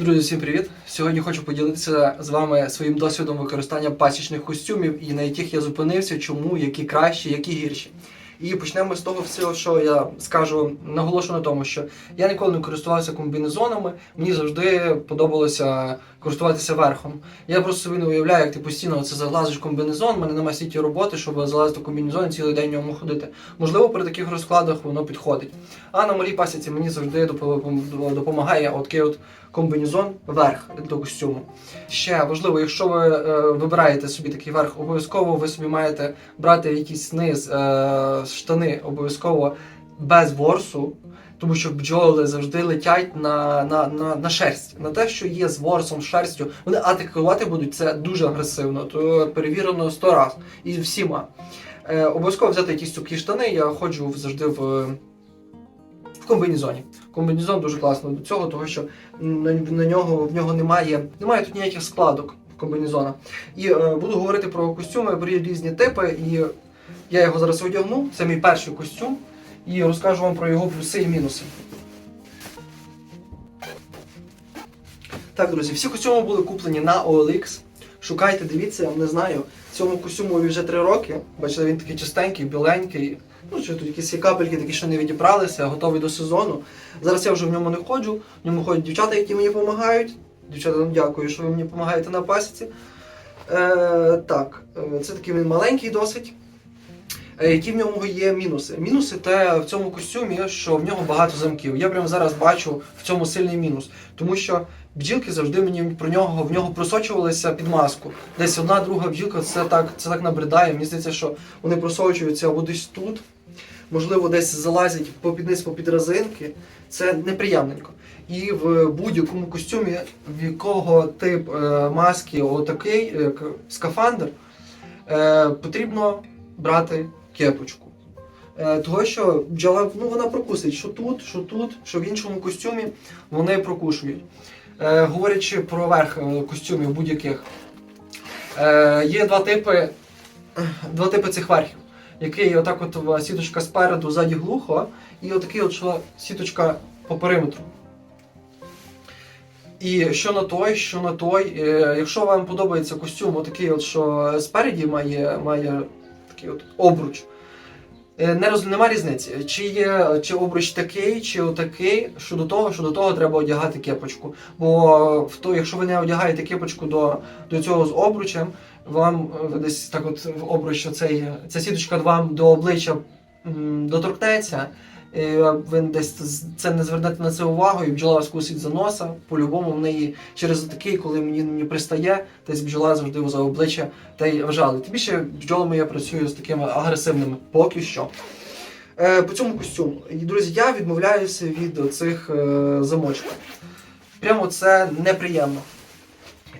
Друзі, всім привіт! Сьогодні хочу поділитися з вами своїм досвідом використання пасічних костюмів і на яких я зупинився, чому, які кращі, які гірші. І почнемо з того всього, що я скажу, наголошу на тому, що я ніколи не користувався комбінезонами, мені завжди подобалося користуватися верхом. Я просто собі не уявляю, як ти постійно це залазиш в комбінезон, в мене немає стільки роботи, щоб залазити в комбінезон і цілий день в ньому ходити. Можливо, при таких розкладах воно підходить. А на малій пасіці мені завжди допомагає такий от комбінезон верх до костюму. Ще важливо, якщо ви е, вибираєте собі такий верх, обов'язково ви собі маєте брати якийсь низ, е, штани обов'язково без ворсу. Тому що бджоли завжди летять на, на, на, на шерсть, на те, що є з ворсом, шерстю. Вони атакувати будуть це дуже агресивно, то перевірено сто раз і всіма. Е, обов'язково взяти якісь цупкі штани. Я ходжу завжди в, комбінезоні. Комбінезон дуже класно до цього, тому що на, на нього в нього немає, немає тут ніяких складок в комбінезона. І е, буду говорити про костюми, про різні типи. І я його зараз одягну. Це мій перший костюм. І розкажу вам про його плюси і мінуси. Так, друзі, всі костюми були куплені на OLX. Шукайте, дивіться, я не знаю. Цьому костюму вже 3 роки. Бачите, він такий чистенький, біленький. Ну, що тут якісь капельки, такі, що не відібралися, готовий до сезону. Зараз я вже в ньому не ходжу. В ньому ходять дівчата, які мені допомагають. Дівчата, вам дякую, що ви мені допомагаєте на пасіці. Е, так, е, це такий він маленький досить. Е, Які в ньому є мінуси? Мінуси те в цьому костюмі, що в нього багато замків. Я прямо зараз бачу в цьому сильний мінус, тому що бджілки завжди мені про нього в нього просочувалися під маску. Десь одна друга бджілка це так, це так набридає. Мені здається, що вони просочуються або десь тут, можливо, десь залазять попід низ, попід резинки. Це неприємненько. І в будь-якому костюмі, в якого тип е, маски отакий, як скафандр, е, потрібно брати кепочку. Е, того, що бджола ну, вона прокусить, що тут, що тут, що в іншому костюмі вони прокушують. Е, говорячи про верх е, костюмів будь-яких, є два типи, два типи цих верхів. Який отак от сіточка спереду, ззаді глухо, і отакий от сіточка по периметру. І що на той, що на той. Якщо вам подобається костюм, отакий, от, що спереді має, має такий от обруч. Е, Не роз... Нема різниці, чи є чи обруч такий, чи отакий. Щодо того, що до того треба одягати кепочку. Бо в то, якщо ви не одягаєте кепочку до, до цього з обручем, вам е, десь так от обруч, цей ця сіточка вам до обличчя м, доторкнеться. Е, Ви десь це не звернете на це увагу, і бджола вас кусить за носа. По-любому в неї через такий, коли мені не пристає, десь бджола завжди за обличчя та й вжали. Тим більше бджолами я працюю з такими агресивними поки що. Е, по цьому костюму. Друзі, я відмовляюся від цих е, замочків. Прямо це неприємно.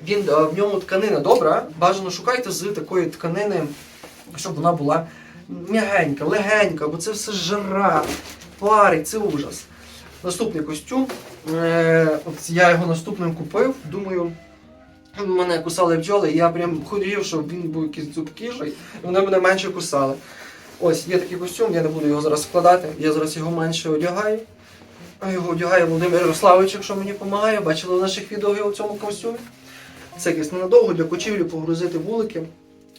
Він, в ньому тканина добра, бажано шукайте з такої тканини, щоб вона була м'ягенька, легенька, бо це все жара, парить, це ужас. Наступний костюм. Е, от я його наступним купив, думаю. Мене кусали бджоли, і я прям хотів, щоб він був якийсь цупкіший, і вони мене менше кусали. Ось є такий костюм, я не буду його зараз складати, я зараз його менше одягаю. А Його одягає Володимир Ярославович, якщо мені допомагає. Бачили в наших відео його в цьому костюмі. Це якось ненадовго для кочівлі погрузити вулики.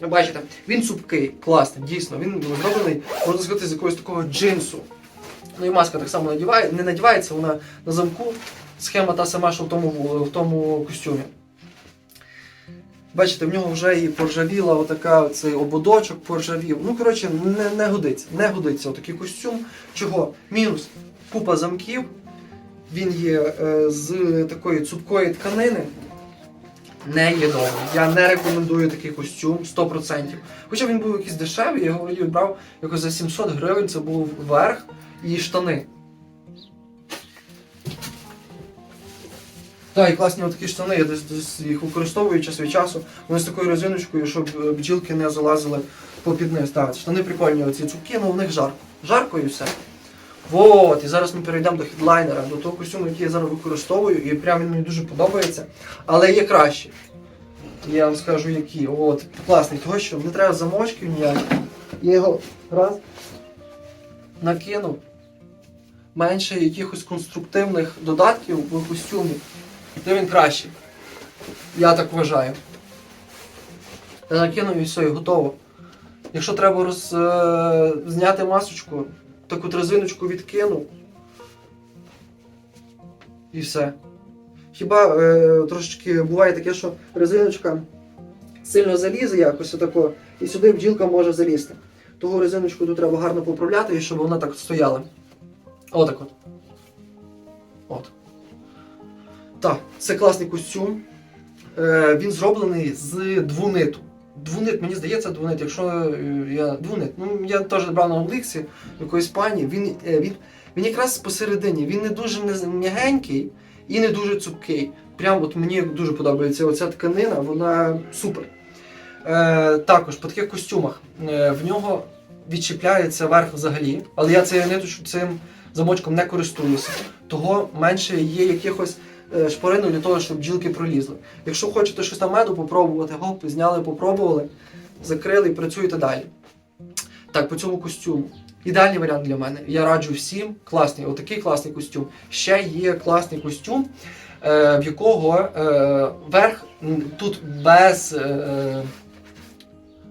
Бачите, він цупкий, класний, дійсно. Він зроблений, можна сказати, з якогось такого джинсу. Ну і маска так само надіває, не надівається, вона на замку. Схема та сама, що в тому, в тому костюмі. Бачите, в нього вже і поржавіла отака цей ободочок поржавів. Ну, коротше, не, не годиться. Не годиться отакий костюм. Чого? Мінус купа замків. Він є е, з такої цупкої тканини. Не є добрий. Я не рекомендую такий костюм 100%. Хоча він був якийсь дешевий, я його вроді брав якось за 700 гривень, це був верх і штани. Так, і класні такі штани, я десь, десь їх використовую час від часу. Вони з такою резиночкою, щоб е, бджілки не залазили попід низ. Так, штани прикольні, оці цупкі, але в них жарко. Жарко і все. Вот, і зараз ми перейдемо до хедлайнера, до того костюму, який я зараз використовую, і прям він мені дуже подобається. Але є краще. Я вам скажу які. От, класний, того що не треба замочків ніяких. Я його раз накинув. Менше якихось конструктивних додатків в костюмі. тим він кращий. Я так вважаю. Я накинув і все, і готово. Якщо треба роз, е, зняти масочку, таку от резиночку відкинув. І все. Хіба е, трошечки буває таке, що резиночка сильно залізе якось отако, і сюди бджілка може залізти. Того резиночку тут треба гарно поправляти, щоб вона так стояла. Отак от. От. Так, це класний костюм. Е, він зроблений з двуниту. Двунит, мені здається, двунит, якщо е, я двунит. Ну, я теж брав на Олексі якоїсь пані. Він, е, він, він якраз посередині, він не дуже м'ягенький і не дуже цупкий. Прям от мені дуже подобається оця тканина, вона супер. Е, також по таких костюмах е, в нього відчіпляється верх взагалі, але я цією ниточку цим замочком не користуюся. Того менше є якихось е, шпоринок для того, щоб бджілки пролізли. Якщо хочете щось там меду попробувати, гоп, зняли, попробували, закрили і працюєте далі. Так, по цьому костюму. Ідеальний варіант для мене. Я раджу всім. Класний, отакий класний костюм. Ще є класний костюм, е, в якого е, верх тут без.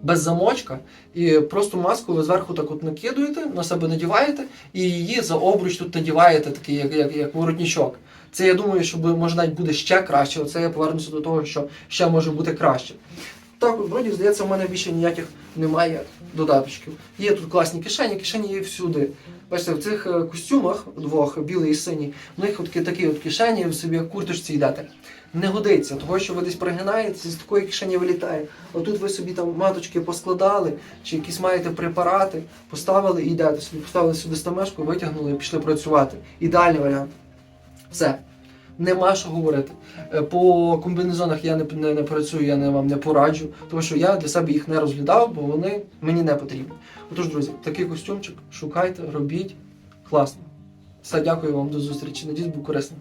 Без замочка, і просто маску ви зверху так от накидуєте, на себе надіваєте, і її за обруч тут надіваєте, такий, як, як, як воротничок. Це я думаю, що може навіть буде ще краще. Оце я повернуся до того, що ще може бути краще. Так, вроді, здається, в мене більше ніяких немає додатків. Є тут класні кишені, кишені є всюди. Бачите, в цих е, костюмах двох, білий і синій, в них от такі, от кишені, ви собі курточці йдете. Не годиться, того що ви десь пригинаєтеся, з такої кишені вилітає. Отут ви собі там маточки поскладали, чи якісь маєте препарати, поставили і йдете собі, поставили сюди стамешку, витягнули і пішли працювати. Ідеальний варіант. Все. Нема що говорити. Е, По комбінезонах я не, не, не працюю, я не вам не пораджу, тому що я для себе їх не розглядав, бо вони мені не потрібні. Отож, друзі, такий костюмчик шукайте, робіть. Класно. Все, дякую вам, до зустрічі. Надіюсь, був корисним.